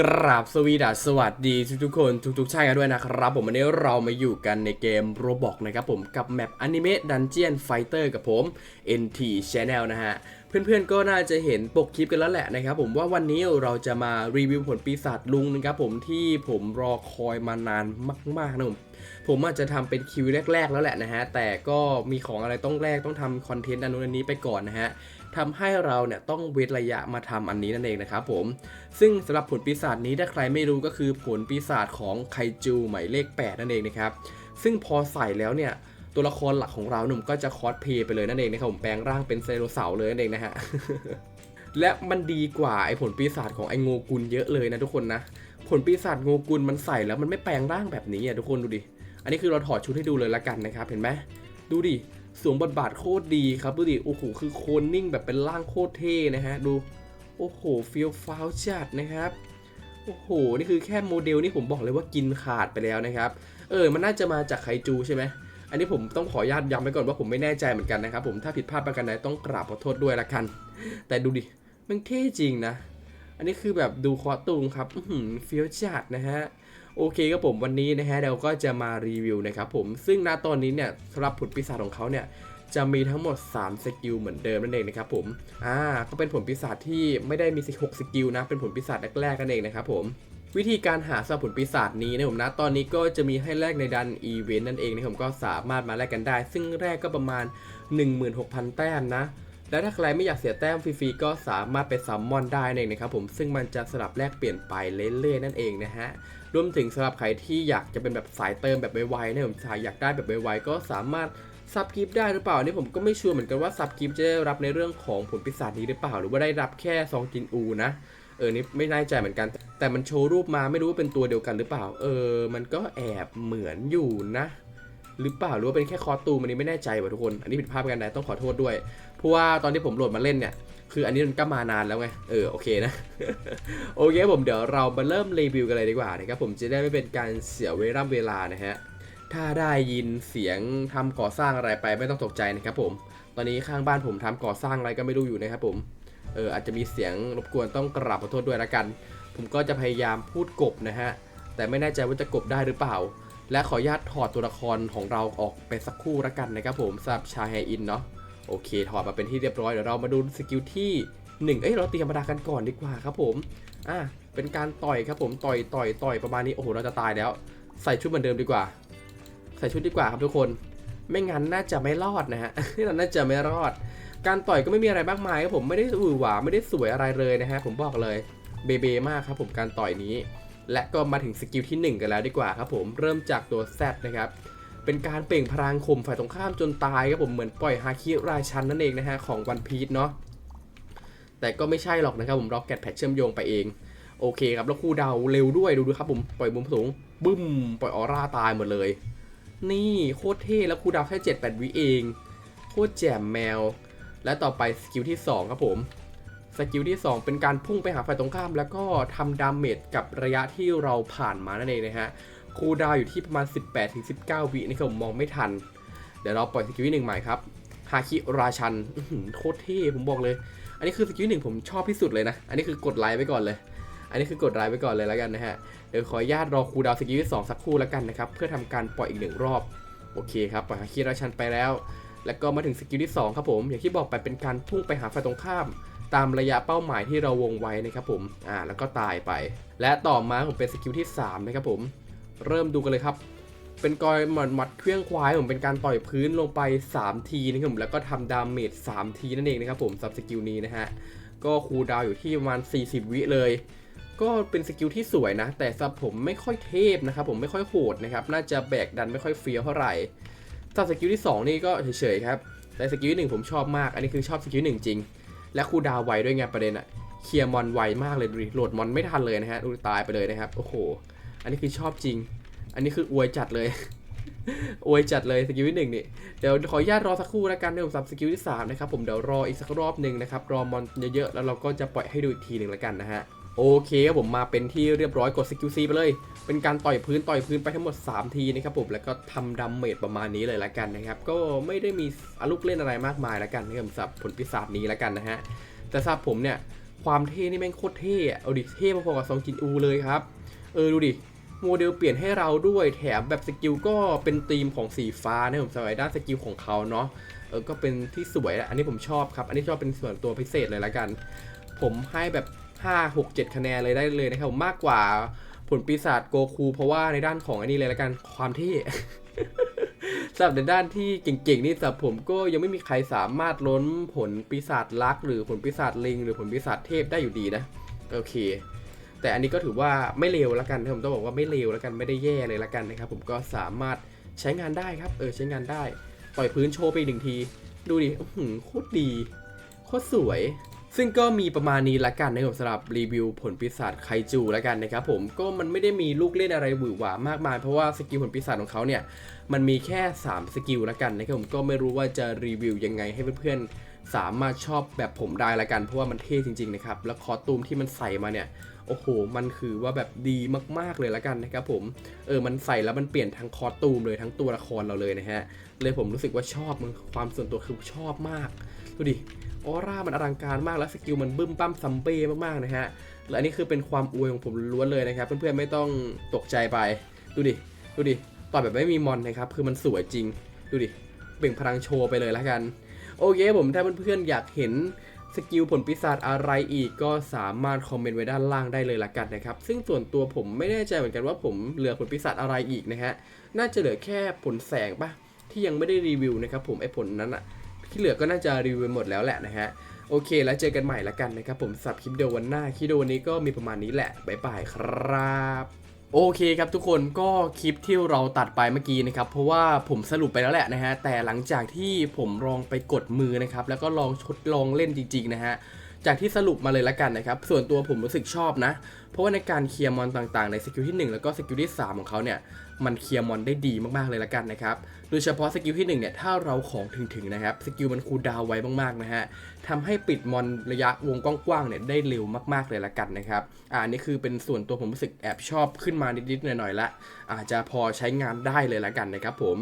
กราบสวีดัสสวัสดีทุกๆคนทุกๆท่านกันด้วยนะครับ ผมวันนี้เรามาอยู่กันในเกม Roblox นะครับผมกับแมป Anime Dungeon Fighter กับผม NT Channel นะฮะ เพื่อนๆก็น่าจะเห็นปกคลิปกันแล้วแหละนะครับผมว่าวันนี้เราจะมารีวิวผลปีศาจลุงนะครับผมที่ผมรอคอยมานานมากๆนะผมผมอาจจะทำเป็นคิวแรก ๆ แล้วแหละนะฮะ แต่ก็มีของอะไรต้องแลกต้องทำคอนเทนต์อันนู้นอันนี้ไปก่อนนะฮะ ทำให้เราเนี่ยต้องเวทระยะมาทำอันนี้นั่นเองนะครับผม ซึ่งสำหรับผลปีศาจนี้ถ้าใครไม่รู้ก็คือผลปีศาจของไคจูหมายเลข 8 นั่นเองนะครับ ซึ่งพอใส่แล้วเนี่ยตัวละครหลักของเราหนุ่มก็จะคอสเพย์ไปเลยนั่นเองนะครับผมแปลงร่างเป็นไซโรเสาร์เลยนั่นเองนะฮะและมันดีกว่าไอ้ผลปีศาจของไอ้โงกุลเยอะเลยนะทุกคนนะ ผลปีศาจโงกุลมันใส่แล้วมันไม่แปลงร่างแบบนี้อะทุกคนดูดิ อันนี้คือเราถอดชุดให้ดูเลยละกันนะครับเห็นไหมดูดิ สวมบทบาทโคตรดีครับดูดิโอ้โหคือโคนนิ่งแบบเป็นร่างโคตรเท่นะฮะดูโอ้โหฟีลฟ้าวจัดนะครับโอ้โห นี่คือแค่โมเดลนี่ผมบอกเลยว่ากินขาดไปแล้วนะครับ เออ มันน่าจะมาจากไคจูใช่ไหม อันนี้ผมต้องขออนุญาตย้ำไว้ก่อนว่าผมไม่แน่ใจเหมือนกันนะครับ ผมถ้าผิดพลาดประการใดต้องกราบขอโทษด้วยละกัน แต่ดูดิ มันเท่จริงนะ อันนี้คือแบบดูคอตูมครับฟีลจัดนะฮะ โอเคครับผมวันนี้นะฮะเราก็จะมารีวิวนะครับผมซึ่งณตอนนี้เนี่ยสำหรับผลปีศาจของเขาเนี่ยจะมีทั้งหมด 3 สกิลเหมือนเดิมนั่นเองนะครับผม อ่า ก็เป็นผลปีศาจที่ไม่ได้มี6สกิลนะ เป็นผลปีศาจแรกๆนั่นเองนะครับผม วิธีการหาสำหรับผลปีศาจนี้นะผมนะ ตอนนี้ก็จะมีให้แลกในดันอีเวนต์นั่นเองนะผมก็สามารถมาแลกกันได้ ซึ่งแรกก็ประมาณ 16,000 แต้มนะ และถ้าใครไม่อยากเสียแต้มฟรีๆก็สามารถไปซัมมอนได้นั่นเองนะครับผมซึ่งมันจะสลับแลกเปลี่ยนไปเรื่อยๆนั่นเองนะฮะรวมถึงสำหรับใครที่อยากจะเป็นแบบสายเติมแบบไวๆเนี่ยผมสายอยากได้แบบไวๆก็สามารถซับกิฟได้หรือเปล่านี่ผมก็ไม่ชัวร์เหมือนกันว่าซับกิฟจะได้รับในเรื่องของผลปีศาจนี้หรือเปล่า หรือว่าได้รับแค่ซองจินอูนะเออนี่ไม่แน่ใจเหมือนกัน แต่มันโชว์รูปมาไม่รู้ว่าเป็นตัวเดียวกันหรือเปล่า เออ มันก็แอบเหมือนอยู่นะ หรือเปล่าหรือว่าเป็นแค่คอตูมอันนี้ไม่แน่ใจว่ะทุกคน อันนี้ผิดพลาดไปกันใดต้องขอโทษด้วย เพราะว่าตอนที่ผมโหลดมาเล่นเนี่ย คืออันนี้มันก็มานานแล้วไง เออโอเคนะ โอเคผมเดี๋ยวเรามาเริ่มรีวิวกันเลยดีกว่านะครับผมจะได้ไม่เป็นการเสียเวลาเวลานะฮะ ถ้าได้ยินเสียงทำก่อสร้างอะไรไปไม่ต้องตกใจนะครับผม ตอนนี้ข้างบ้านผมทำก่อสร้างอะไรก็ไม่รู้อยู่นะครับผม เอออาจจะมีเสียงรบกวนต้องกราบขอโทษด้วยละกัน ผมก็จะพยายามพูดกบนะฮะ แต่ไม่แน่ใจว่าจะกบได้หรือเปล่า และขออนุญาตถอดตัวละครของเราออกไปสักครู่ละกันนะครับผมสำหรับชาแฮอินเนาะโอเค ถอดมาเป็นที่เรียบร้อยเดี๋ยวเรามาดูสกิลที่ 1 เอ้ยเราตีธรรมดากันก่อนดีกว่าครับผมอะเป็นการต่อยครับผมต่อยต่อยต่อยประมาณนี้โอ้โหเราจะตายแล้ว ใส่ชุดเหมือนเดิมดีกว่า ใส่ชุดดีกว่าครับทุกคน ไม่งั้นน่าจะไม่รอดนะฮะเราน่าจะไม่รอด การต่อยก็ไม่มีอะไรมากมายครับผมไม่ได้อือหวาไม่ได้สวยอะไรเลยนะฮะผมบอกเลยเบเบมากครับผมการต่อยนี้ และก็มาถึงสกิลที่ 1 กันแล้วดีกว่าครับผมเริ่มจากตัว Z นะครับเป็นการเปล่งพลังข่มฝ่ายตรงข้ามจนตายครับผมเหมือนปล่อยฮาคิราชันนั่นเองนะฮะของวันพีชเนาะแต่ก็ไม่ใช่หรอกนะครับผมร็อกแกตแพทเชื่อมโยงไปเอง โอเคครับแล้วคู่เดาเร็วด้วยดูดูครับผมปล่อยมุมสูงบึ้มปล่อยออร่าตายหมดเลย นี่โคตรเท่แล้วคู่เดาแค่7 8วิเองโคตรแจ่มแมว และต่อไปสกิลที่ 2 ครับผม สกิลที่ 2 เป็นการพุ่งไปหาฝ่ายตรงข้าม แล้วก็ทำดาเมจกับระยะที่เราผ่านมานั่นเองนะฮะคูดาวอยู่ที่ประมาณ 18-19 วินี่ผมมองไม่ทัน เดี๋ยวเราปล่อยสกิลที่หนึ่งใหม่ครับฮาคิราชันโคตรเท่ผมบอกเลย อันนี้คือสกิลหนึ่งผมชอบที่สุดเลยนะ อันนี้คือกดไลค์ไว้ก่อนเลย อันนี้คือกดไลค์ไว้ก่อนเลยแล้วกันนะฮะ เดี๋ยวขออนุญาตรอคูดาวสกิลที่สองสักครู่แล้วกันนะครับ เพื่อทำการปล่อยอีกหนึ่งรอบ โอเคครับปล่อยฮาคิราชันไปแล้ว แล้วก็มาถึงสกิลที่สองครับผม อย่างที่บอกไปเป็นการพุ่งไปหาฝ่ายตรงข้าม ตามระยะเป้าหมายที่เราวงไว้นะครับผมอ่าแล้วก็ตายไป และต่อมาผมเป็นสกิลที่สามนะครับผม เริ่มดูกันเลยครับ เป็นกอยหมัดหมัดเครื่องควายผมเป็นการต่อยพื้นลงไป 3 ทีนะครับผมแล้วก็ทำดาเมจ3ทีนั่นเองนะครับผมสับสกิลนี้นะฮะก็คูลดาวอยู่ที่ประมาณ 40 วิเลยก็เป็นสกิลที่สวยนะ แต่สับผมไม่ค่อยเทพนะครับผมไม่ค่อยโหดนะครับ น่าจะแบกดันไม่ค่อยเฟี้ยวเท่าไหร่สับสกิลที่ 2 นี่ก็เฉยๆครับ แต่สกิลที่หนึ่งผมชอบมาก อันนี้คือชอบสกิลหนึ่งจริง และคูดาวไวด้วยไงประเด็นอะเคลียร์มอนไวมากเลยดูดิโหลดมอนไม่ทันเลยนะฮะดูตายไปเลยนะครับโอ้โห อันนี้คือชอบจริง อันนี้คืออวยจัดเลยอวยจัดเลยสกิลที่หนึ่งนี่เดี๋ยวขออนุญาตรอสักครู่แล้วกันเดี๋ยวผมสับสกิลที่สามนะครับผมเดี๋ยวรออีกสักรอบหนึ่งนะครับรอมอนเยอะๆแล้วเราก็จะปล่อยให้ดูอีกทีหนึ่งแล้วกันนะฮะ โอเคครับผมมาเป็นที่เรียบร้อยกดสกิลซีไปเลย เป็นการต่อยพื้นต่อยพื้นไปทั้งหมด 3 ทีนะครับผมแล้วก็ทำดัมเมจประมาณนี้เลยละกันนะครับ ก็ไม่ได้มีอาลูกเล่นอะไรมากมายละกันนะครับสำหรับผลปีศาจนี้ละกันนะฮะแต่สำหรับผมเนี่ยความเท่นี่แม่งโคตรเท่อะเอาดิเท่พอๆกับซองจินอูเลยครับ เออดูดิโมเดลเปลี่ยนให้เราด้วยแถมแบบสกิลก็เป็นธีมของสีฟ้านะผมสบายด้านสกิลของเขาเนาะเออก็เป็นที่สวยอันนี้ผมชอบครับ อันนี้ชอบเป็นส่วนตัวพิเศษเลยละกัน ผมให้แบบ 5 6 7 คะแนนเลยได้เลยนะครับผมมากกว่าผลปีศาจโกคู เพราะว่าในด้านของอันนี้เลยละกันความเท่สำหรับในด้านที่เก่งๆนี่สำหรับผมก็ยังไม่มีใครสามารถล้นผลปีศาจลัก หรือผลปีศาจลิง หรือผลปีศาจเทพได้อยู่ดีนะโอเค แต่อันนี้ก็ถือว่าไม่เลวแล้วกันผมต้องบอกว่าไม่เลวแล้วกันไม่ได้แย่เลยละกันนะครับผมก็สามารถใช้งานได้ครับ เออใช้งานได้ ปล่อยพื้นโชว์ไปหนึ่งที ดูดิหือโคตรดีโคตรสวย ซึ่งก็มีประมาณนี้ละกันนะครับสำหรับรีวิวผลปีศาจไคจูละกันนะครับผมก็มันไม่ได้มีลูกเล่นอะไรหวือหวามากมายเพราะว่าสกิลผลปีศาจของเขาเนี่ยมันมีแค่ 3 สกิลละกันนะครับผมก็ไม่รู้ว่าจะรีวิวยังไงให้เพื่อนๆสามารถชอบแบบผมได้ละกัน เพราะว่ามันเท่จริงๆนะครับแล้วคอตูมที่มันใส่มาเนี่ย โอ้โห มันคือว่าแบบดีมากๆเลยละกันนะครับผม เออ มันใส่แล้วมันเปลี่ยนทั้งคอสตูมเลยทั้งตัวละครเราเลยนะฮะ เลยผมรู้สึกว่าชอบมันความส่วนตัวคือชอบมาก ดูดิ ออร่ามันอลังการมากแล้วสกิลมันบึ้มปั้มซัมเบ้มากๆนะฮะ และอันนี้คือเป็นความอวยของผมล้วนเลยนะครับ เพื่อนๆไม่ต้องตกใจไป ดูดิ ดูดิ ต่อยแบบไม่มีมอนนะครับ คือมันสวยจริง ดูดิ เบ่งพลังโชว์ไปเลยละกัน โอเคผมถ้าเพื่อนๆอยากเห็น สกิลผลปีศาจอะไรอีกก็สามารถคอมเมนต์ไว้ด้านล่างได้เลยละกันนะครับ ซึ่งส่วนตัวผมไม่แน่ใจเหมือนกันว่าผมเหลือผลปีศาจอะไรอีกนะฮะ น่าจะเหลือแค่ผลแสงปะที่ยังไม่ได้รีวิวนะครับผมไอ้ผลนั้นอะที่เหลือก็น่าจะรีวิวไปหมดแล้วแหละนะฮะ โอเคแล้วเจอกันใหม่ละกันนะครับผมสับคลิปเดียววันหน้าคลิปเดียววันนี้ก็มีประมาณนี้แหละบ๊ายบายครับ โอเคครับทุกคนก็คลิปที่เราตัดไปเมื่อกี้นะครับเพราะว่าผมสรุปไปแล้วแหละนะฮะแต่หลังจากที่ผมลองไปกดมือนะครับแล้วก็ลองทดลองเล่นจริงๆนะฮะ จากที่สรุปมาเลยละกันนะครับ ส่วนตัวผมรู้สึกชอบนะ เพราะว่าในการเคลียร์มอนต่างๆ ในสกิลที่ 1 แล้วก็สกิลที่ 3 ของเขาเนี่ย มันเคลียร์มอนได้ดีมากๆเลยละกันนะครับ โดยเฉพาะสกิลที่ 1 เนี่ย ถ้าเราของถึงๆนะครับ สกิลมันคูลดาวไว้มากๆนะฮะทำให้ปิดมอนระยะวงกว้างๆเนี่ยได้เร็วมากๆเลยละกันนะครับ อ่าอันนี่คือเป็นส่วนตัวผมรู้สึกแอบชอบขึ้นมานิดๆหน่อยๆละ อาจจะพอใช้งานได้เลยละกันนะครับผม